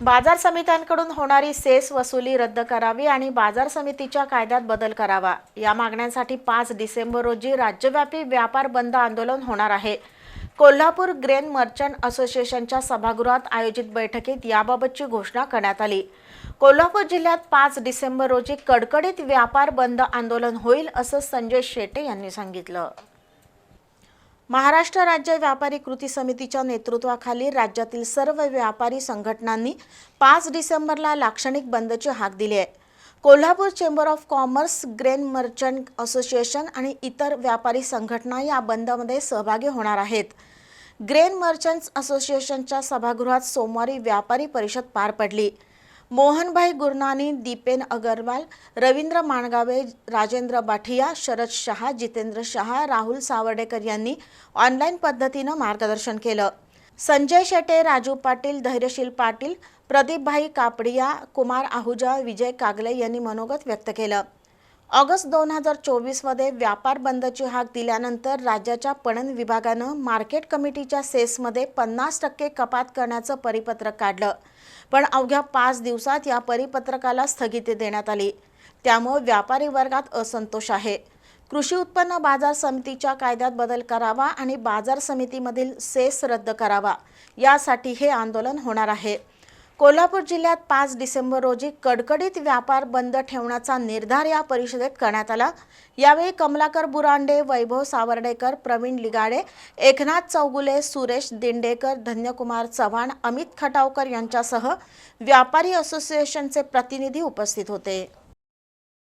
बाजार समित्यांकडून होणारी सेस वसुली रद्द करावी आणि बाजार समितीच्या कायद्यात बदल करावा. या मागण्यांसाठी पाच डिसेंबर रोजी राज्यव्यापी व्यापार बंद आंदोलन होणार आहे. कोल्हापूर ग्रेन मर्चंट असोसिएशनच्या सभागृहात आयोजित बैठकीत याबाबतची घोषणा करण्यात आली. कोल्हापूर जिल्ह्यात पाच डिसेंबर रोजी कडकडीत व्यापार बंद आंदोलन होईल असं संजय शेटे यांनी सांगितलं. महाराष्ट्र राज्य व्यापारी कृती समितीच्या नेतृत्वाखाली राज्यातील सर्व व्यापारी संघटनांनी पाच डिसेंबरला लाक्षणिक बंदची हाक दिली आहे. Kolhapur chamber of commerce grain merchant association आणि इतर व्यापारी संघटना या बंदमध्ये सहभागी होणार आहेत. ग्रेन मर्चंट्स असोसिएशनच्या सभागृहात सोमवारी व्यापारी परिषद पार पडली. मोहनभाई गुरनानी दीपेन अगरवाल रवींद्र माणगावे राजेंद्र बाठिया शरद शहा जितेंद्र शहा राहुल सावर्डेकर यांनी ऑनलाईन पद्धतीनं मार्गदर्शन केलं. संजय शेटे राजू पाटील धैर्यशील पाटील प्रदीपभाई कापडिया कुमार आहुजा विजय कागले यांनी मनोगत व्यक्त केलं. ऑगस्ट दोन हजार चोवीसमध्ये व्यापार बंदची हाक दिल्यानंतर राज्याच्या पणन विभागानं मार्केट कमिटीच्या सेसमध्ये पन्नास टक्के कपात करण्याचं परिपत्रक काढलं. पण अवघ्या पाच दिवसात या परिपत्रकाला स्थगिती देण्यात आली. त्यामुळे व्यापारी वर्गात असंतोष आहे. कृषी उत्पन्न बाजार समितीच्या कायद्यात बदल करावा आणि बाजार समितीमधील सेस रद्द करावा यासाठी हे आंदोलन होणार आहे. कोल्हापूर जिल्ह्यात पाच डिसेंबर रोजी कडकडीत व्यापार बंद ठेवण्याचा निर्धार या परिषदेत करण्यात आला. यावेळी कमलाकर बुरांडे वैभव सावर्डेकर प्रवीण लिगाडे एकनाथ चौगुले सुरेश दिंडेकर धन्यकुमार चव्हाण अमित खटावकर यांच्यासह व्यापारी असोसिएशनचे प्रतिनिधी उपस्थित होते.